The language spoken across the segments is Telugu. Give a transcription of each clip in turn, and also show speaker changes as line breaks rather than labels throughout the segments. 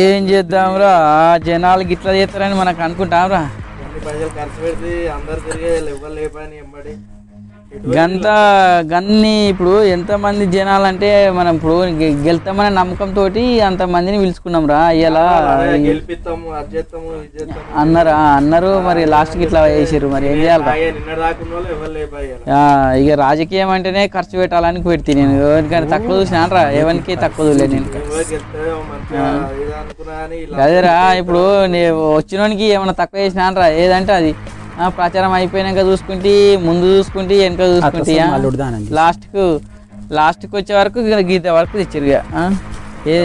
ఏం చేద్దాంరా? జనాలు గిట్లా చేస్తారని మనకు అనుకుంటాంరా.
అన్ని పైసలు ఖర్చు పెడితే అందరు తిరిగే ఎవరు లేపని ఎంబడి
గంత గన్ని ఇప్పుడు ఎంతమంది జనాలు అంటే మనం ఇప్పుడు గెలుతామనే నమ్మకంతో అంత మందిని పిలుచుకున్నాం రా ఇలా అన్నారా అన్నారు మరి లాస్ట్కి ఇట్లా వేసారు మరి ఏం ఆ, ఇక రాజకీయం అంటేనే ఖర్చు పెట్టాలని పెడితే నేను ఎవరికైనా తక్కువ చూసినానరా ఎవరికి తక్కువ చూడలే నేను. అదేరా ఇప్పుడు నేను వచ్చినోనికి ఏమైనా తక్కువ చేసినానరా ఏదంటే అది. ప్రచారం అయిపోయినాక చూసుకుంటే ముందు చూసుకుంటే వెనక చూసుకుంటే. లాస్ట్కు లాస్ట్కి వచ్చే వరకు గీత వరకు తెచ్చారు? ఏ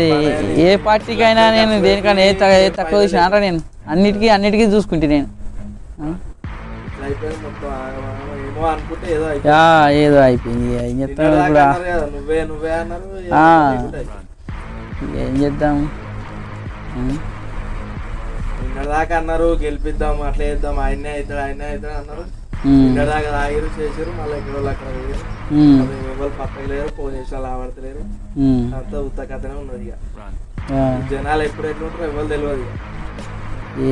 ఏ పార్టీకైనా నేను దేనికైనా ఏ ఏ తక్కువ చూసినానరా నేను. అన్నిటికీ అన్నిటికీ చూసుకుంటే నేను
ఏదో అయిపోయింది
ఏం చేస్తాం
నిన్న
ఇప్పుడు
దాకా
ఆ-
దాకా అన్నారు గెలిపిద్దాం అట్లా చేద్దాం ఆయనే అవుతాడు ఆయనే అవుతాడు అన్నారు. దాకా తాగిరు చేసారు మళ్ళీ ఇక్కడ వాళ్ళు అక్కడ ఎవరు పక్కకు లేరు ఫోన్ చేసి వాళ్ళు ఆడతలేరు. అంతా ఉత్త కథనే ఉన్నది ఇక. జనాలు ఎప్పుడు ఎట్లుంటారో ఎవరు తెలియదు ఇక.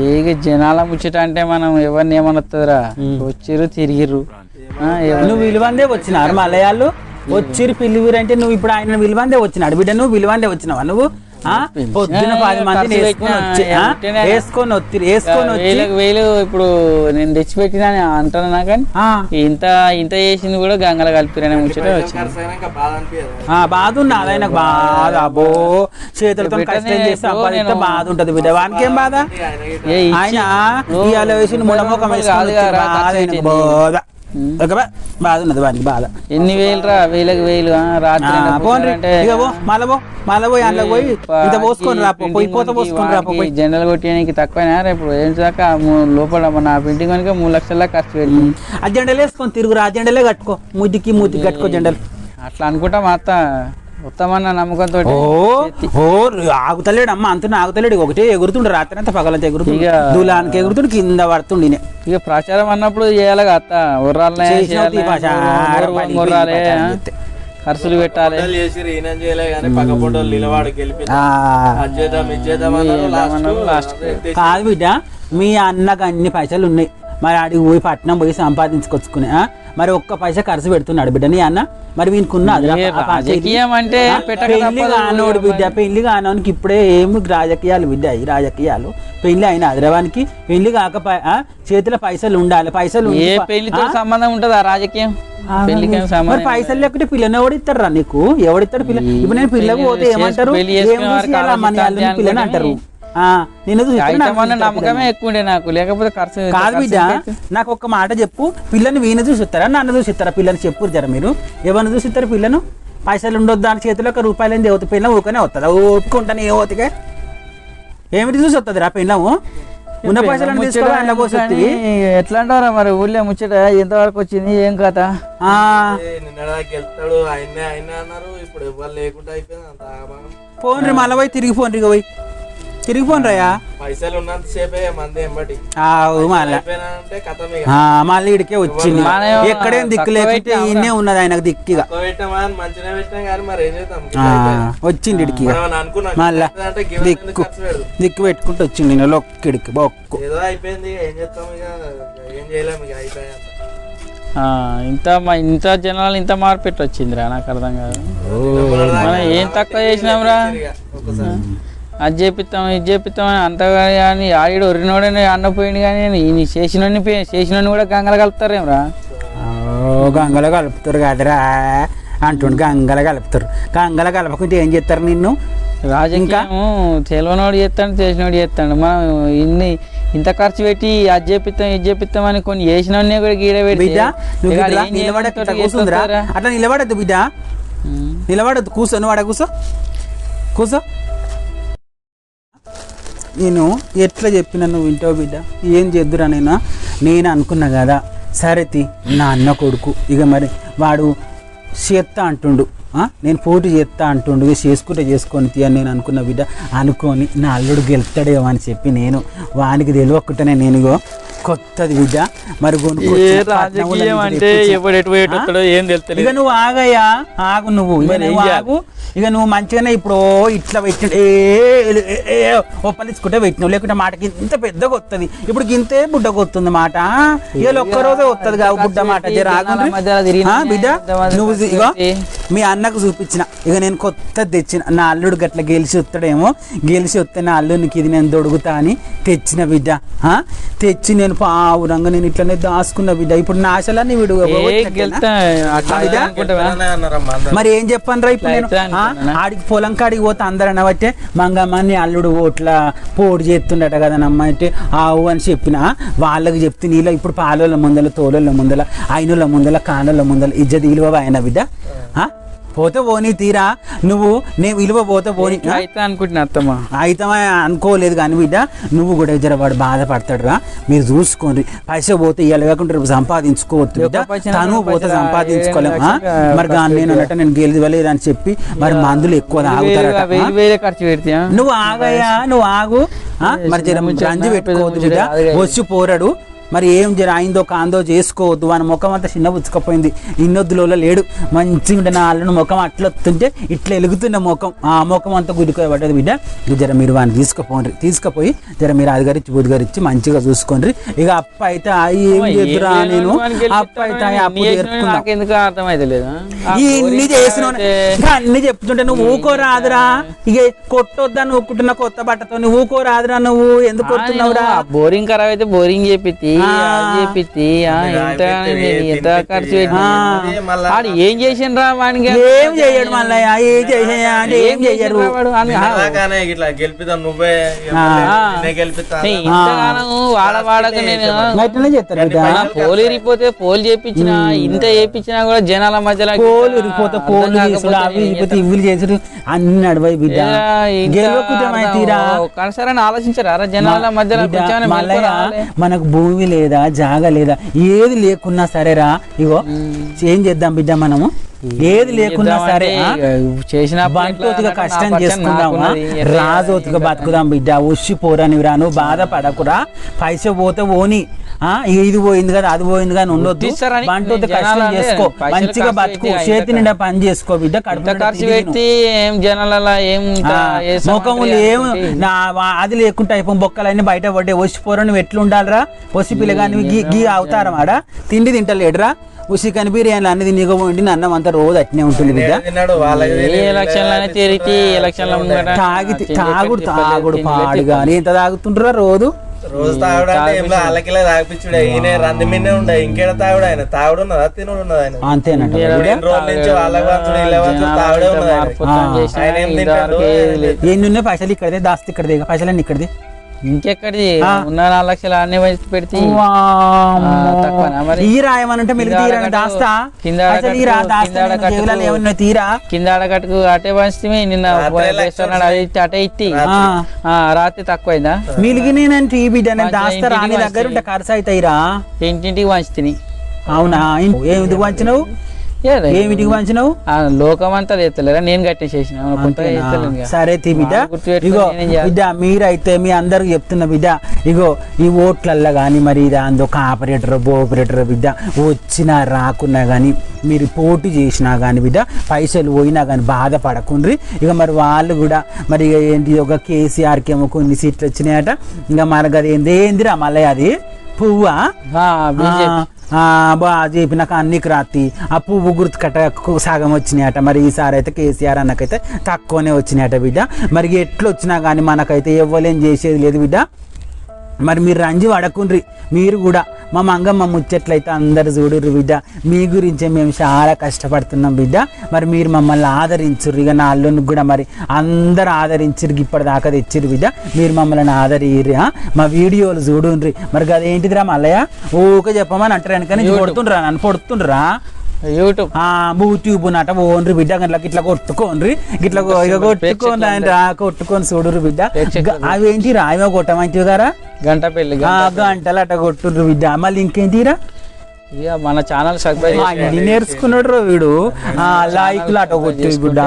ఏగ జనాల ముచ్చట అంటే మనం ఎవరిని ఏమనొస్తుందిరా వచ్చిర్రు తిరిగిర్రు.
నువ్వు విలువందే వచ్చినారు మలయాళ్ళు వచ్చిరు అంటే నువ్వు ఇప్పుడు ఆయన విలువందే వచ్చినాడు. బిడ్డ నువ్వు విలువందే వచ్చినావా? నువ్వు? పొద్దున పది మందిని
ఖర్చు
వేసుకొని వచ్చి వేసుకొని వచ్చి
వేలు ఇప్పుడు నేను తెచ్చిపెట్టినా అంటున్నా కానీ ఇంత ఇంత చేసింది కూడా గంగల కలిపిరనే ముచ్చట
బాధ
బాధ ఉన్నది ఆయనకు బాధ అబ్బో చేతులతో కష్టం
నేను-
బాధ ఉంటది బిడ్డ. వానికి ఏం బాధ?
ఆయన
ఇవాళ వేసిన వచ్చి
కదరా,
బాధ. బాధ ఒక బా- బాధ ఉన్నది వానికి బాధ.
ఎన్ని వేలు రా వేలకు వేలు రాత్రి
అందులో పోయి ఇంత పోసుకొని రా పో, పోయి పోత పోసుకొని రా పో, పోయి.
జనరల్ కొట్టేయడానికి తక్కువైనా రా ఇప్పుడు. ఏం దాకా లోపల మన ప్రింటింగ్ కనుక మూడు లక్షల ఖర్చు పెట్టి
ఆ జెండలు వేసుకొని తిరుగురు ఆ జెండలే కట్టుకో. ముద్దుకి మూతికి కట్టుకో జెండలు.
అట్లా అనుకుంటా మా అత్త ఉత్తమన్న నమ్మకంతో
ఓ ఓ ఆగుతలేడు అమ్మ అంత ఆగుతలేడు. ఒకటే ఎగురుతుండు రాత్రి అంతా పగలంతా ఎగురుతుండు.
ఇక-
దూలానికి ఎగురుతుండు కింద పడుతుండు.
ఇక ప్రచారం అన్నప్పుడు చేయాలి అత్త. ఉర్రాలే?
చేస్తే.
ఖర్చులు పెట్టాలి.
కాదు బిడ్డ మీ అన్నకు అన్ని పైసలు ఉన్నాయి. మరి ఆడికి పోయి పట్నం పోయి సంపాదించుకొచ్చుకుని? మరి ఒక్క పైసా ఖర్చు పెడుతున్నాడు బిడ్డ నీ అన్న? మరి వీనికి ఉన్నది
ఏ రాజకీయం అంటే పెట్టక
పెళ్ళి
తప్పదు.
కానోడు బిడ్డ పెళ్ళి కానోనికి ఇప్పుడే ఏమి రాజకీయాలు బిడ్డ ఈ రాజకీయాలు? పెళ్ళి అయిన అదరవానికి పెళ్ళి ఆ? చేతిలో పైసలు ఉండాలి పైసలు పెళ్ళితో?
సంబంధం ఉంటుందా రాజకీయం?
ఆ,
ఏం
మరి పైసలు లేకుంటే పిల్లని రా నీకు? ఎవడిస్తాడు పిల్ల? ఇప్పుడు నేను పిల్లకు పోతే ఏమంటారు? పిల్లని అంటారు? చూసి
నమ్మకమే. ఎక్కువ నాకు. లేకపోతే ఖర్చు
కాదు బిడ్డ నాకు ఒక్క మాట చెప్పు. పిల్లని వీణ చూసిస్తారా నన్ను చూసిస్తారా పిల్లని చెప్పు జర మీరు. ఎవరిని చూసిస్తారు పిల్లను? పైసలు ఉండొద్దు దాని చేతిలో ఒక రూపాయలు ఏంది అవుతుంది పిల్ల ఊకనే వస్తుందా ఓపుకుంటాను ఏ ఓతికే ఏమిటి చూసి వస్తుంది రా పిల్లము ఉన్న పైసలను
ముచ్చట
తీసుకోవాలి అందులో పోసి
కానీ
వస్తుంది.
ఎట్లా అంటారా మరి ఊళ్ళో ముచ్చట? ఎంతవరకు వచ్చింది? ఏం కథ?
ఆ.
నిన్నదాకా గెలుస్తాడు ఆయన్నే ఆయనే అన్నారు. ఇప్పుడు ఎవరు లేకుండా అయిపోయింది అంత ఆగమాగం.
ఫోన్ రీ మళ్ళీ పోయి తిరిగి ఫోన్ రీ పోయి. తిరిగి ఫోన్ రాయా
పైసలు ఉన్నంత సేపే మంది ఎంబటి
మళ్ళా ఇడికే వచ్చింది. ఎక్కడేం దిక్కు
పెట్టాం
ఈయనే ఉన్నది ఆయనకు దిక్కుగా. వచ్చింది ఇడికి ఇక.
మనం అనుకున్నాం
మళ్ళా
అంటే గివ్ ఎందుకు
దిక్కు. దిక్కు పెట్టుకుంటూ వచ్చింది నేను బొక్కు.
ఇంత మా- ఇంత జనాలు ఇంత మార్పెట్ వచ్చిందిరా నాకు అర్థం కాదు. మనం ఏం తక్కువ చేసినాంరా? అది చేపిస్తాం ఇది చేపిస్తాం అని అంతగా కానీ ఆడిడు ఒరినోడని అన్నపోయింది కానీ ఈయన చేసినోడిని పే- చేసినోడిని కూడా గంగలు కలుపుతారేమ్రా?
గంగలో కలుపుతారు కదరా అంటుండు గంగల కలుపుతారు గంగల కలపకుంటే ఏం చేస్తారు నిన్ను?
రాజకీయం తెలియనోడు చేస్తాడు చేసినోడు చేస్తాడు. మనం ఇన్ని ఇంత ఖర్చు పెట్టి అది చేపిస్తాం ఇది చేపిస్తాం అని కొన్ని చేసినోడిని కూడా గీడ ఇక చేస్తారా?
అట్లా నిలబడద్దు బిడ్డ. నిలబడద్దు కూర్చో నువ్వు ఆడ కూర్చో. కూర్చో. నేను ఎట్లా చెప్పినా నువ్వు వింటావు బిడ్డ. ఏం చేద్దురా నేను? నేను అనుకున్నా కదా. సరే తి నా అన్న కొడుకు. ఇక మరి వాడు చేత్తా అంటుండు. నేను పోటీ చేస్తా అంటుండు. చేసుకుంటే చేసుకొని తీ అని నేను అనుకున్న బిడ్డ. అనుకొని నా అల్లుడు గెలుస్తాడేమో అని చెప్పి నేను వానికి తెలియకుండానే నేను కొత్తది బిడ్డ. మరి
రాజకీయం అంటే. ఎప్పుడు ఎటు ఎటు ఏం
ఇక
తెలుస్తలేదు
నువ్వు ఆగయ్యా. ఆగు నువ్వు. ఇక? ఆగు. ఇక నువ్వు మంచిగానే ఇప్పుడు ఇట్లా పెట్టిన ఒప్పలించుకుంటే పెట్టినావు. లేకుంటే మాటకి ఇంత పెద్దగా వస్తుంది ఇప్పుడు గింతే బుడ్డకు వస్తుంది మాట. ఇక ఒక్క రోజే వస్తుంది కావు బుడ్డ మాట. బిడ్డ? నువ్వు ఇగో. మీ అన్నకు చూపించిన. ఇక నేను కొత్తది తెచ్చిన. నా అల్లుడు గట్ల గెలిచి వస్తాడేమో గెలిచి వస్తే నా అల్లునికి ఇది నేను దొడుగుతా అని తెచ్చిన బిడ్డ. ఆ? తెచ్చి నేను పావురంగా నేను ఇట్లనే దాచుకున్న బిడ్డ. ఇప్పుడు నా ఆశలన్నీ వీడు. మరి ఏం చెప్పాను రా ఇప్పుడు నేను? ఆడికి పొలం కాడికి పోతే అందరు అనబట్టే మంగమ్మని అల్లుడు ఓట్ల పోటు చేస్తుండట కదా నమ్మ అంటే ఆవు అని చెప్పిన వాళ్ళకి చెప్తే నీలో ఇప్పుడు పాలోళ్ళ ముందల తోలోళ్ళ ముందల అయినోళ్ళ ముందల కానోళ్ళ ముందల ఇజ్జత్ విలువ ఆయన బిడ్డ? పోతే పోనీ తీరా. నువ్వు నేను విలువ పోతే పోనీ?
అయితే అనుకుంటున్నా అత్తమ్మ.
అయితే అనుకోలేదు కానీ బిడ్డ నువ్వు కూడా జర వాడు బాధపడతాడు రా మీరు చూసుకోండి. పైసా పోతే ఇవాళ కాకుండా రేపు సంపాదించుకోవద్దు బిడ్డ. తను పోతే సంపాదించుకోలేము మరి కానీ నేను అన్నట్టు నేను గెలివలేదు అని చెప్పి మరి మందులు ఎక్కువ తాగుతారట ఆ?
వేలు వేలే ఖర్చు పెడితే
నువ్వు ఆగయ్యా నువ్వు ఆగు? మరి జర పెట్టుకోవద్దు బిడ్డ. వచ్చి పోరాడు. మరి ఏం జర అయిందో కాందో చేసుకోవద్దు. వాని ముఖం అంతా చిన్న పుచ్చుకపోయింది. ఇన్నొద్దులో లేడు. మంచిగా ఉంటే నా అల్లుని ముఖం అట్లా వస్తుంటే ఇట్లా ఎలుగుతున్న ముఖం. ఆ ముఖం అంతా గుడికోబడ్డది బిడ్డ. జర మీరు వాడిని తీసుకుపోండి. తీసుకుపోయి జర మీరు అదిగరించి బుదిగరించి మంచిగా చూసుకోండి. ఇక అప్ప అయితే ఆ ఏం చేద్దురా నేను? అప్ప అయితే అప్పు ఇన్ని చేసిన అన్ని చెప్తుంటే నువ్వు ఊకోరాదురా ఇక కొట్టొద్దా నువ్వు? కుట్టిన కొత్త బట్టతో నువ్వు ఊకోరాదురా నువ్వు? ఎందుకు కొడుతున్నావురా?
బోరింగ్ ఖరాబ్ అయితే బోరింగ్ చేపిత్తి.
ఆ.
అది ఎంత ఖర్చు పెట్టి.
మళ్ళా
ఏం చేసిండ్రా వానికి?
ఏం చెయ్యడు మల్లయ్య ఏం అంటే ఏం
ఇట్లా గెలిపిద్దాం నువ్వే
ఆ.
నిన్నే గెలిపిస్తా
నీ ఇంతగానం వాడ వాడక నేను పోలు ఇరిగిపోతే పోలు చేపించిన ఇంత చేపించినా కూడా జనాల మధ్యలో
పోలు ఇరిగిపోతే పోలు చేసుడు అవి ఇరిగిపోతే ఇవి చేసుడు అన్ని నడవాయి బిడ్డ. గెలవకుటమై తీరా
కనసరని ఆలోచించారా? రా జనాల మధ్యలో
మనకు భూమి లేదా జాగ లేదా ఏది లేకున్నా సరేరా ఇగో ఏం చేద్దాం బిడ్డ మనము? ఏది లేకున్నా సరే?
చేసిన
బంటోతిగా కష్టం చేసుకుందామా రాజోతిగా బతుకుదాం బిడ్డ ఉషి పోరని రాను బాధపడకురా. పైస పోతే పోని ఆ? ఇది పోయింది కదా అది పోయింది కానీ ఉండొద్దు. బంటోతి కష్టం చేసుకో. మంచిగా బతుకు చేతి నిండా పని చేసుకో బిడ్డ ముఖములు ఏం అది లేకుంటే అయిపోయి బొక్కలన్నీ బయట పడ్డే వచ్చి పోరని నువ్వు ఎట్లుండాలిరా వచ్చి పిల్లగాని గీ గీ అవుతారా ఆడ తిండి తింటలేడురా? ఉసి కని బిర్యానీలు అన్ని తినిగో ఉండి అన్నం అంతా రోజు అట్నే ఉంటుంది బిడ్డ.
తిన్నాడు? వాళ్ళకి
ఏ ఎలక్షన్లనే తిరిగి ఎలక్షన్ల ముంగట
తాగి
తిండి
తాగుడు తాగుడు పాడు కానీ ఎంత తాగుతుంటారా రోజు?
రోజు తాగుడు అంటే ఏం వాళ్ళకిలే తాగిపించుడు ఈయన రంది మిన్నే ఉండే. ఇంకేడ తాగుడు ఆయన? తాగుడు ఉన్నదా? తినుడు ఉన్నదా ఆయన?
అంతేనట బిడ్డ.
రెండు రోజుల నుంచి వాళ్ళకి ఇలా తాగుడే ఉన్నది ఆయన. ఏం తింటాడు?
ఎన్ని ఉన్నాయి? పైసలు ఇక్కడదే దాస్తి ఇక్కడదే. ఇక పైసలన్నీ ఇక్కడదే.
ఇంకెక్కడి. ఉన్న నాలుగు లక్షలు అన్ని వేసి పెడితే. మరి?
మెలిగి
కింద
తీరా దాస్తా
కింద
ఏమన్నా తీరా?
కింద అడగట్టుకు అటే పంచితే నిన్న వేస్తున్నాడు అది ఇట్టి అటే ఇట్టి. రాత్రి. తక్కువైందా?
మిలిగినేనంటే ఈ బిడ్డ నేను దాస్తా రాని దగ్గర ఉంటే ఖర్చు అవుతాయిరా
ఇంటింటికి పంచుతుంది
అవునా? ఏమిటికి పంచినావు? ఏమిటికి పంచినావు?
లోకం అంతా తెత్తలేరా నేను కట్టేసేసిన.
సరే తీ బిడ్డ. ఇగో? బిడ్డ మీరైతే మీ అందరికి చెప్తున్న బిడ్డ ఇగో ఈ ఓట్లల్లో కానీ మరి ఇది అందో ఆపరేటర్ బోపరేటర్ బిడ్డ వచ్చినా రాకున్నా కానీ మీరు పోటీ చేసినా కానీ బిడ్డ పైసలు పోయినా కానీ బాధపడకుండ్రి. ఇక మరి వాళ్ళు కూడా మరి ఇక ఏంటి ఒక కేసీఆర్కి ఏమో కొన్ని సీట్లు వచ్చినాయట. ఇంకా మనకు అది ఏంది ఏందిరా మళ్ళీ అది? పువ్వా? బా చెప్పినాక అన్ని రాత్రి ఆ పువ్వు గుర్తు కట్ట సగం వచ్చినాయట. మరి ఈసారి అయితే కేసీఆర్ అన్నకైతే తక్కువనే వచ్చినాయట బిడ్డ. మరి ఎట్లు వచ్చినా కానీ మనకైతే ఇవ్వలేం చేసేది లేదు బిడ్డ. మరి మీరు రంజి పడకుండ్రి. మీరు కూడా మా మంగమ్మ ముచ్చట్లయితే అందరు చూడుర్రి బిడ్డ. మీ గురించే మేము చాలా కష్టపడుతున్నాం బిడ్డ. మరి మీరు మమ్మల్ని ఆదరించుర్రు. ఇక నా అల్లునికి కూడా మరి అందరు ఆదరించిరు ఇప్పటిదాకా తెచ్చిర్రు బిడ్డ. మీరు మమ్మల్ని ఆదరియ్రి ఆ? మా వీడియోలు చూడుండ్రి. మరి అదేంటిదిరా మల్లయ్య? ఊకే చెప్పమని అంటారు వెనకని కొడుతుండ్రా నన్ను పొడుతుండ్రా
యూట్యూబ్.
ఆ యూట్యూబ్ నట ఓన్రి బిడ్డ. గట్లకి ఇట్లా కొట్టుకోండ్రి ఇట్లా ఇక కొట్టుకోండి రా కొట్టుకొని చూడుర్రి బిడ్డ. అవేంటి రాయమో కొట్టమంటివి గారా?
గంట పెళ్ళి
ఆ గంటలు అట్ట కొట్టు బిడ్డ. మళ్ళీ ఇంకేంటిరా
ఇక మన ఛానల్ సబ్స్క్రైబ్
నేర్చుకున్నాడు వీడు. ఆ, లాయికులు అట కొట్టి బిడ్డ.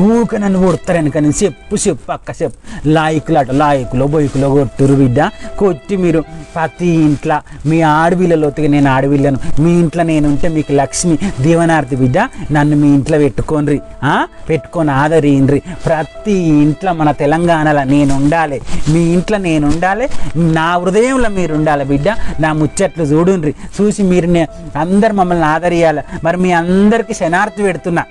ఊక నన్ను కొడతారని కానీ చెప్పు చెప్పు అక్క చెప్పు. లాయికులు అట లాయికులో బొయ్కులో కొట్టురు బిడ్డ. కొట్టి మీరు ప్రతి ఇంట్లో మీ ఒత్తిగా నేను ఆడపిల్లను మీ ఇంట్లో నేను ఉంటే మీకు లక్ష్మి దీవనార్థి బిడ్డ నన్ను మీ ఇంట్లో పెట్టుకోనరి. పెట్టుకొని ఆదరిండ్రి. ప్రతి ఇంట్లో మన తెలంగాణలో నేను ఉండాలి. మీ ఇంట్లో నేను ఉండాలి. నా హృదయంలో మీరు ఉండాలి బిడ్డ. నా ముచ్చట్లు చూడుండ్రి. చూసి మీరు నే- అందరు మమ్మల్ని ఆదరియాలి. మరి మీ అందరికీ శనార్థి పెడుతున్నా.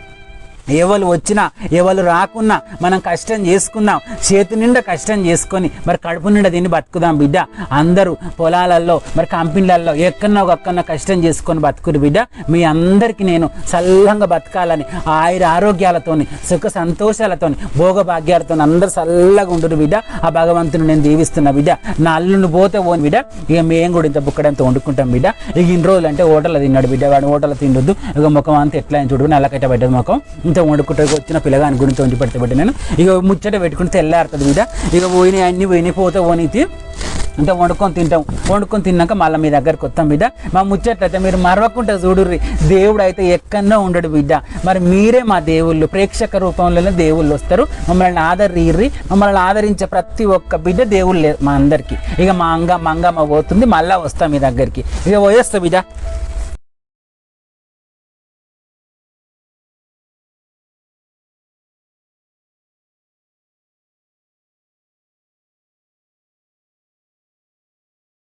ఎవరు వచ్చినా ఎవరు రాకున్నా మనం కష్టం చేసుకుందాం. చేతి నిండా కష్టం చేసుకొని మరి కడుపు నిండా దీన్ని బతుకుదాం బిడ్డ. అందరూ పొలాలలో మరి కంపెనీలలో ఎక్కడన్నా ఒక్కన్నా కష్టం చేసుకొని బతుకురు బిడ్డ. మీ అందరికీ నేను చల్లంగా బతకాలని ఆయుర ఆరోగ్యాలతోని సుఖ సంతోషాలతోని భోగభాగ్యాలతో అందరూ చల్లగా ఉండరు బిడ్డ. ఆ భగవంతుని నేను దీవిస్తున్నా బిడ్డ. నా అల్లుని పోతే పోని బిడ్డ. ఇక మేము కూడా ఇంత బుక్కడంతా వండుకుంటాం బిడ్డ. ఇక ఇన్ని రోజులు అంటే హోటల్లో తిన్నాడు బిడ్డ. వాడు హోటల్లో తిండొద్దు ఇక ముఖం అంతా ఎట్లా అని చూడు. నల్లకట్ట పెట్టదు ముఖం. ఇంత వండుకుంటే వచ్చిన పిల్లగాని గురించి వండి పెడితే బిడ్డ నేను ఇక ముచ్చట పెట్టుకుని తెల్లారుతుంది మీద ఇక పోయినాయి అన్నీ పోయినాయి పోతే పోనీతి. ఇంత వండుకొని తింటాం. వండుకొని తిన్నాక మళ్ళీ మీ దగ్గరకు వస్తాం బిడ్డ. మా ముచ్చట్లయితే మీరు మరవకుండా చూడుర్రి. దేవుడు అయితే ఎక్కడో ఉండడు బిడ్డ. మరి మీరే మా దేవుళ్ళు ప్రేక్షక రూపంలోనే దేవుళ్ళు వస్తారు. మమ్మల్ని ఆదరిర్రి. మమ్మల్ని ఆదరించే ప్రతి ఒక్క బిడ్డ దేవుళ్ళే మా అందరికీ. ఇక మా అంగ మా అంగమ్మ పోతుంది మళ్ళీ వస్తాం మీ దగ్గరికి. ఇక పోయేస్తా బిడ్డ.